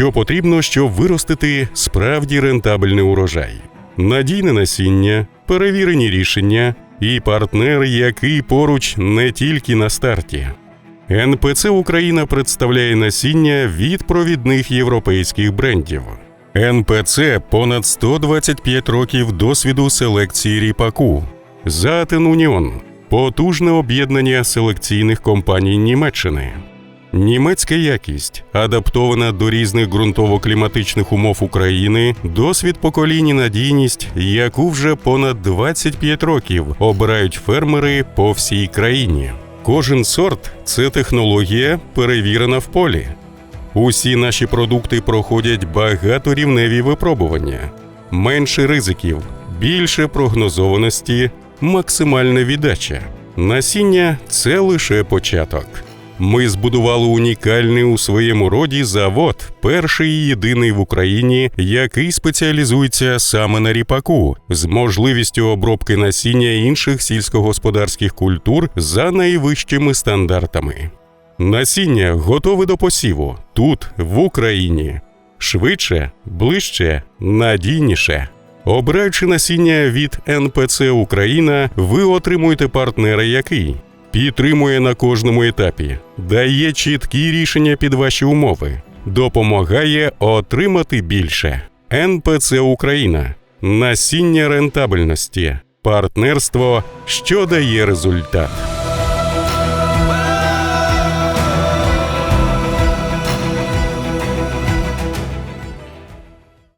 Що потрібно, щоб виростити справді рентабельний урожай? Надійне насіння, перевірені рішення і партнер, який поруч не тільки на старті. НПЦ Україна представляє насіння від провідних європейських брендів. НПЦ понад 125 років досвіду селекції ріпаку. Затен Уніон потужне об'єднання селекційних компаній Німеччини. Німецька якість, адаптована до різних ґрунтово-кліматичних умов України, досвід поколінь і надійність, яку вже понад 25 років обирають фермери по всій країні. Кожен сорт це технологія, перевірена в полі. Усі наші продукти проходять багаторівневі випробування, менше ризиків, більше прогнозованості, максимальна віддача. Насіння це лише початок. Ми збудували унікальний у своєму роді завод, перший і єдиний в Україні, який спеціалізується саме на ріпаку, з можливістю обробки насіння інших сільськогосподарських культур за найвищими стандартами. Насіння готове до посіву тут, в Україні. Швидше, ближче, надійніше. Обираючи насіння від НПЦ Україна, ви отримуєте партнера, який підтримує на кожному етапі, дає чіткі рішення під ваші умови, допомагає отримати більше. НПЦ Україна насіння рентабельності, партнерство, що дає результат.